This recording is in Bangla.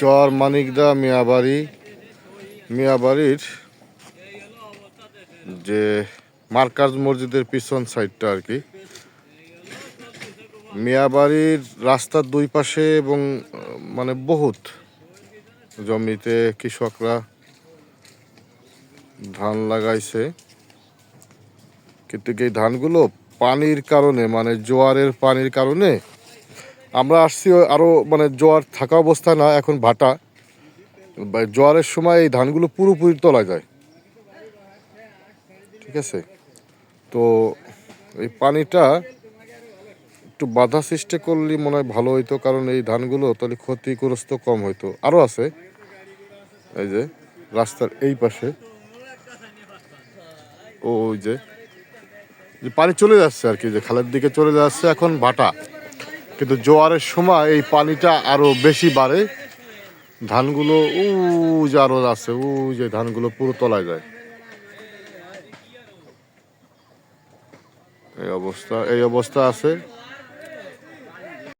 চর মানিকদা মিয়াবাড়ি, মিয়াবাড়ির যে মার্কাজ মসজিদের পিছন সাইডটা আর কি। মিয়াবাড়ির রাস্তার দুই পাশে এবং মানে বহুত জমিতে কৃষকরা ধান লাগাইছে। কিন্তু এই ধানগুলো পানির কারণে মানে জোয়ারের পানির কারণে আমরা আসছি আরও মানে জোয়ার থাকা অবস্থা না, এখন ভাটা। জোয়ারের সময় এই ধানগুলো পুরোপুরি তোলা যায়। ঠিক আছে? তো এই পানিটা একটু বাধা সৃষ্টি করলে মনে হয় ভালো হইতো, কারণ এই ধানগুলো তাহলে ক্ষতিগ্রস্ত কম হইতো। আরও আছে। এই যে, রাস্তার এই পাশে। ও, ওই যে পানি চলে যাচ্ছে আর কি, যে খালের দিকে চলে যাচ্ছে, এখন ভাটা। কিন্তু জোয়ারের সময় এই পানিটা আরও বেশি বাড়ে। ধানগুলো উ যে আরও আছে উ যে ধানগুলো পুরো তলায় যায়। এই অবস্থা এই অবস্থা আছে।